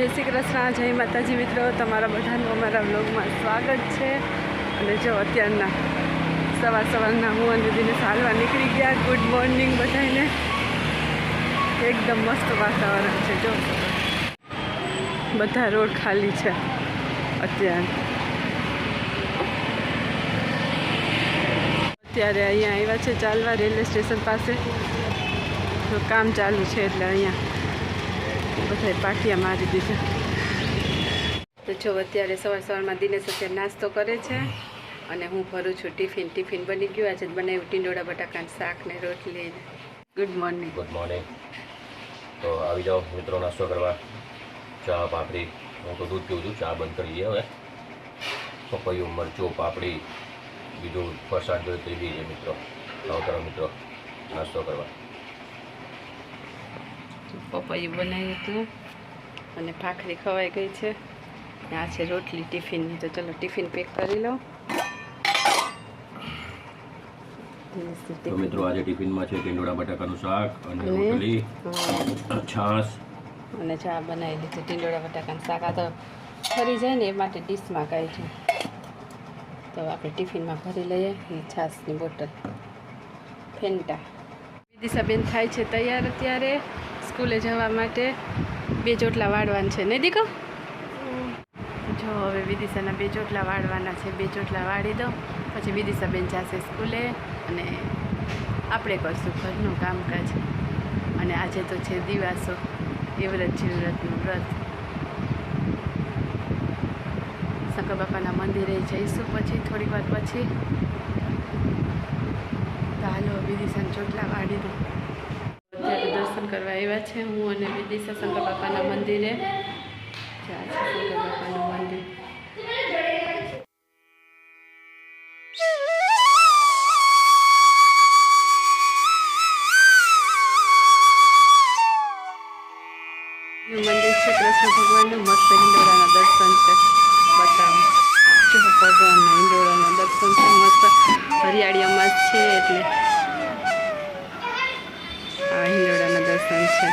જય શ્રી કૃષ્ણ, જય માતાજી મિત્રો. તમારા બધાનું અમારા બ્લોગમાં સ્વાગત છે. અને જો અત્યારના સવાર સવારના હું અને દિનેશ હાલવા નીકળી ગયા. ગુડ મોર્નિંગ બધાને એકદમ મસ્ત વાતાવરણ છે, જો. બધા રોડ ખાલી છે અત્યારે. અત્યારે અહીંયા આવ્યા છે, ચાલવા રેલવે સ્ટેશન પાસે. કામ ચાલુ છે એટલે અહીંયા. બધાય પાટિયા મારી દીધા તો જો અત્યારે સવાર સવારમાં દિનેશ અત્યારે નાસ્તો કરે છે અને હું ભરું છું ટિફિન. ટિફિન બની ગયું. આજે બને ટીંડોળા, બટાકાનું શાક ને રોટલી. ગુડ મોર્નિંગ ગુડ મોર્નિંગ તો આવી જાઓ મિત્રો નાસ્તો કરવા. ચા, પાપડી. હું તો દૂધ પીવું છું. ચા બંધ કરી દઈએ હવે. પપૈયું મરચું પાપડી, બીજું ફરસાણ જોઈએ તે બી મિત્રો. આવો મિત્રો, નાસ્તો કરવા. પપૈયું બનાવ્યું હતું અને ભાખરી ખવાઈ ગઈ છે. આ છે રોટલી ટિફિનની તો ચલો ટિફિન પેક કરી લઉં. તો મિત્રો આજે ટિફિનમાં છે ટીંડોળા બટાકાનું શાક અને? રોટલી. છાશ. અને ચા બનાવી દીધું ટીંડોળા બટાકાનું શાક. આ તો ફરી જાય ને એ માટે ડીશમાં કાઢ્યું તો આપણે ટિફિનમાં ભરી લઈએ. અને છાશની બોટલ. ફેન્ટા. દિશાબેન થાય છે તૈયાર અત્યારે. સ્કૂલે જવા માટે બે ચોટલા વાળવાના છે. નહીં દીકો જો હવે વિદિશાના બે ચોટલા વાળવાના છે. બે ચોટલા વાળી દો, પછી વિદિશાબેન જશે સ્કૂલે અને આપણે કરશું ઘરનું કામકાજ. અને આજે તો છે દિવાસો એ વ્રત જીવવ્રતનું વ્રત. શંકર બાપાના મંદિરે જઈશું પછી, થોડીક વાર પછી. તો હાલો વિદિશાને ચોટલા વાળી દો. કરવા આવ્યા છે. હું અને વિદિશા શંકર બાપાના મંદિરે શંકર બાપાનું મંદિર. મંદિર છે કૃષ્ણ ભગવાનનું મસ્ત હિંડોળાના દર્શન છે. બતાવો. ભગવાનના હિંડોળાના દર્શન મસ્ત હરિયાળી છે એટલે છે.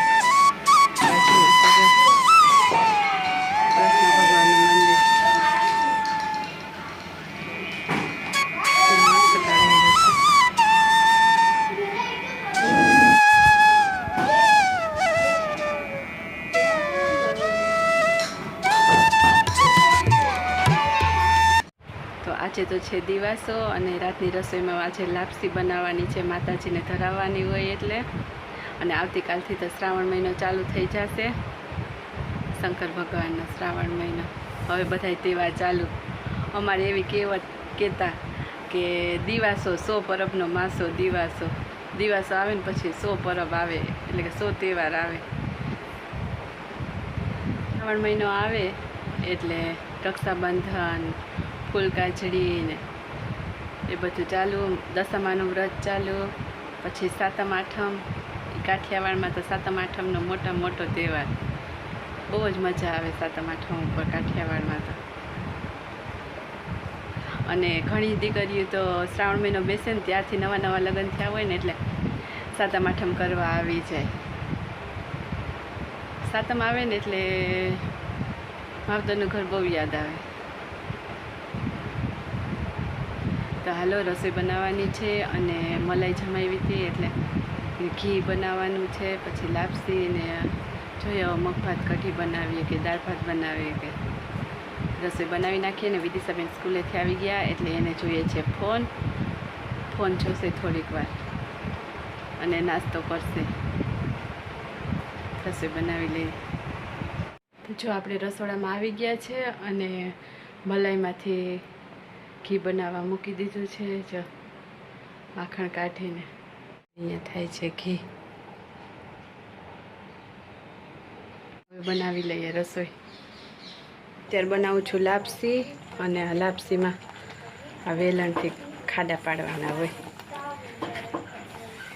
ભગવાનનું મંદિર. આજે તો છે દિવાસો અને રાતની રસોઈમાં આજે લાપસી બનાવવાની છે, માતાજીને ધરાવવાની હોય એટલે. અને આવતીકાલથી તો શ્રાવણ મહિનો ચાલુ થઈ જશે. શંકર ભગવાનનો શ્રાવણ મહિનો. હવે બધાય તહેવાર ચાલુ. અમારે એવી કહેવત કહેતા કે દિવાસો સો પરબનો માસો દિવાસો. દિવાસો આવે ને પછી સો પરબ આવે, એટલે કે સો તહેવાર આવે. શ્રાવણ મહિનો આવે એટલે રક્ષાબંધન ફૂલકાચડી ને એ બધું ચાલુ. દસમાનું વ્રત ચાલુ, પછી સાતમ, આઠમ કાઠિયાવાડમાં તો સાતમ આઠમનો મોટા મોટો તહેવાર. બહુ જ મજા આવે સાતમ આઠમ ઉપર કાઠિયાવાડમાં તો. અને ઘણી દીકરીઓ તો શ્રાવણ મહિનો બેસે ને ત્યારથી નવા નવા લગ્ન થયા હોય ને એટલે સાતમ આઠમ કરવા આવી જાય. સાતમ આવે ને એટલે માવતરનું ઘર બહુ યાદ આવે. તો હાલો રસોઈ બનાવવાની છે અને મલાઈ જમાવી હતી એટલે ઘી બનાવવાનું છે, પછી લાપસી ને જોઈએ હવે મગભાત કઢી બનાવીએ કે દાળ ભાત બનાવીએ કે રસોઈ બનાવી નાખીએ ને વિદિશાબેન સ્કૂલેથી આવી ગયા એટલે એને જોઈએ છે ફોન. ફોન જોશે થોડીક વાર અને નાસ્તો કરશે. રસોઈ બનાવી લઈએ. જો આપણે રસોડામાં આવી ગયા છે અને મલાઈમાંથી ઘી બનાવવા મૂકી દીધું છે. જો માખણ કાઢીને. અહીંયા થાય છે ઘી. હવે બનાવી લઈએ રસોઈ. અત્યારે બનાવું છું લાપસી અને લાપસીમાં આ વેલણથી ખાડા પાડવાના હોય.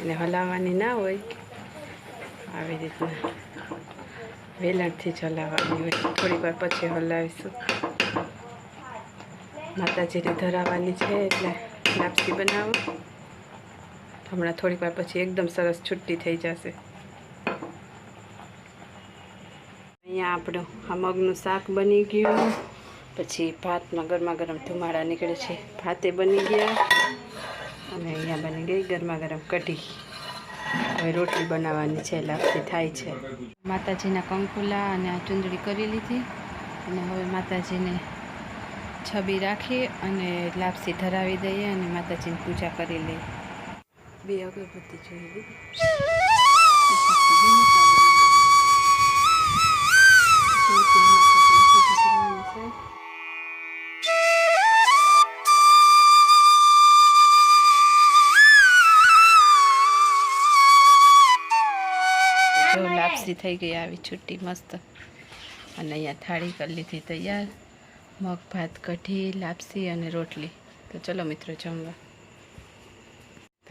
એને હલાવવાની ના હોય. આવી રીતના વેલણથી જ હલાવવાની હોય. થોડીક વાર પછી હલાવીશું. માતાજીને ધરાવવાની છે એટલે લાપસી બનાવો. હમણાં થોડીક વાર પછી એકદમ સરસ છુટ્ટી થઈ જશે. અહીંયા આપણું મગનું શાક બની ગયું. પછી ભાતમાં ગરમા ગરમ ધુમાડા નીકળે છે. ભાતે બની ગયા. અને અહીંયા બની ગઈ ગરમા ગરમ કઢી. હવે રોટલી બનાવવાની છે, લાપસી થાય છે. માતાજીના કંકુલા અને આ ચૂંદડી કરી લીધી. અને હવે માતાજીને છબી રાખી અને લાપસી ધરાવી દઈએ અને માતાજીની પૂજા કરી લઈએ. બે અગરબત્તી જોઈ લીધી લાપસી થઈ ગઈ આવી છુટ્ટી મસ્ત. અને અહીંયા થાળી કરી લીધી તૈયાર. મગ, ભાત, કઢી, લાપસી અને રોટલી. તો ચલો મિત્રો જમવા.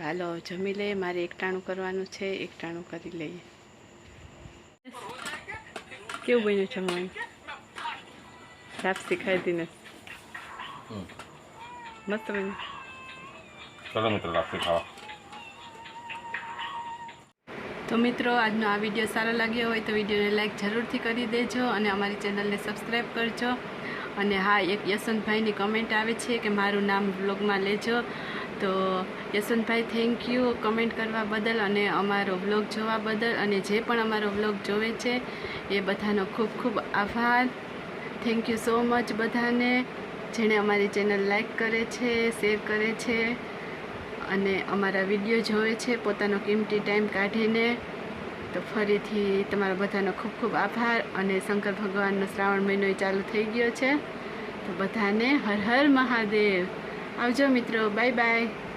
તો હાલો જમી લઈએ. મારે એકટાણું કરવાનું છે. એકટાણું કરી લઈએ. કેવું બન્યું જમવાનું? લાપસી ખાઈ ને મસ્ત બન્યું. ચલો મિત્રો લાપસી ખાવા તો મિત્રો આજનો આ વીડિયો સારો લાગ્યો હોય તો વિડીયોને લાઇક જરૂરથી કરી દેજો અને અમારી ચેનલને સબસ્ક્રાઈબ કરજો. અને હા એક યશવંતભાઈની કમેન્ટ આવે છે કે મારું નામ બ્લોગમાં લેજો. તો યશવંતભાઈ થેન્ક યુ કમેન્ટ કરવા બદલ અને અમારો બ્લોગ જોવા બદલ અને જે પણ અમારો બ્લોગ જોવે છે, એ બધાનો ખૂબ ખૂબ આભાર. થેન્ક યુ સો મચ બધાને, જેણે અમારી ચેનલ લાઈક કરે છે શેર કરે છે, અને અમારા વીડિયો જોવે છે, પોતાનો કિંમતી ટાઈમ કાઢીને. તો ફરીથી તમારા બધાનો ખૂબ ખૂબ આભાર અને શંકર ભગવાનનો શ્રાવણ મહિનો ચાલુ થઈ ગયો છે. તો બધાને હર હર મહાદેવ. આવજો મિત્રો બાય બાય.